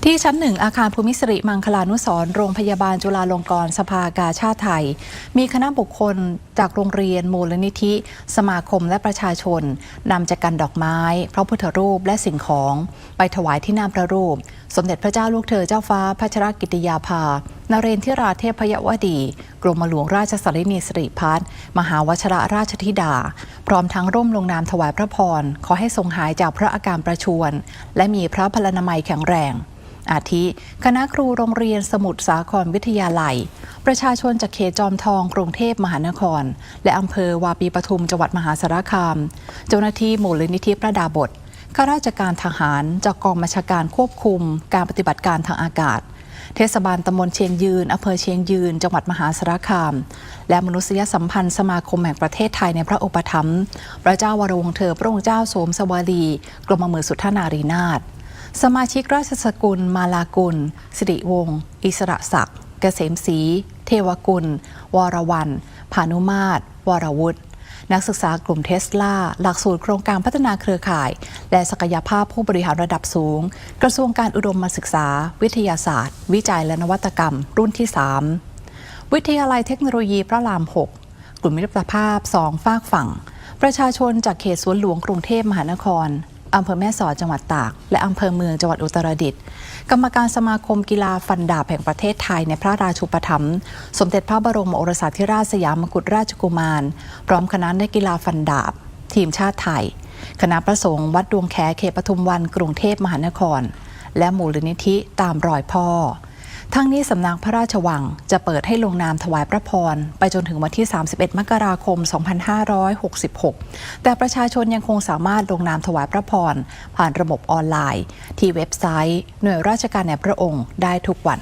ที่ชั้นหนึ่งอาคารภูมิสิริมังคลานุสรโรงพยาบาลจุฬาลงกรณ์สภากาชาติไทย มีคณะบุคคลจากโรงเรียนมูลนิธิ สมาคมและประชาชนนำจักรันดอกไม้ พระพุทธรูปและสิ่งของ ไปถวายที่หน้าพระรูป สมเด็จพระเจ้าลูกเธอเจ้าฟ้าพัชรกิติยาภานเรนทิราเทพยวดี กรมหลวงราชสรินีสิริพัฒน์มหาวชรราชธิดา พร้อมทั้งร่วมลงนามถวายพระพร ขอให้ทรงหายจากพระอาการประชวรและมีพระพลานามัยแข็งแรง อาทิ คณะครูโรงเรียนสมุทรสาครวิทยาลัย ประชาชนจากเขตจอมทองกรุงเทพมหานคร และอำเภอวาปีปทุมจังหวัดมหาสารคาม เจ้าหน้าที่มูลนิธิประดาบทข้าราชการทหารจากกองบัญชาการควบคุม การปฏิบัติการทางอากาศ เทศบาลตำบลเชียงยืนอำเภอเชียงยืน จังหวัดมหาสารคาม และมนุษยสัมพันธ์สมาคมแห่งประเทศไทยในพระอุปถัมภ์พระเจ้าวรวงเธอพระองค์เจ้าโสมสวลีกรมมือสุทธานารีนาถ สมาชิกราชสกุล มาลากุล สิริวงศ์ อิสระศักดิ์ เกษมศรี เทวกุล วรวันพานุมาตร วรวุฒิ นักศึกษากลุ่มเทสลา หลักสูตรโครงการพัฒนาเครือข่าย และศักยภาพผู้บริหารระดับสูง กระทรวงการอุดมศึกษา วิทยาศาสตร์ วิจัยและนวัตกรรม รุ่นที่ 3 วิทยาลัยเทคโนโลยีพระราม 6 กลุ่มมิตรภาพ 2 ฝากฝั่ง ประชาชนจากเขตสวนหลวงกรุงเทพมหานคร อำเภอแม่สอดจังหวัดตาก และอำเภอเมืองจังหวัดอุตรดิตถ์กรรมการสมาคมกีฬาฟันดาบแห่งประเทศไทยในพระราชูปถัมภ์สมเด็จพระบรมโอรสาธิราชสยามกุฎราชกุมาร พร้อมคณะนักกีฬาฟันดาบ ทีมชาติไทย คณะประสงค์วัดดวงแขเขตปทุมวันกรุงเทพมหานคร และมูลนิธิตามรอยพ่อ ทั้งนี้สำนักพระราชวังจะเปิดให้ลงนามถวายพระพร ไปจนถึงวันที่ 31 มกราคม 2566 แต่ประชาชนยังคงสามารถลงนามถวายพระพร ผ่านระบบออนไลน์ ที่เว็บไซต์ หน่วยราชการในพระองค์ได้ทุกวัน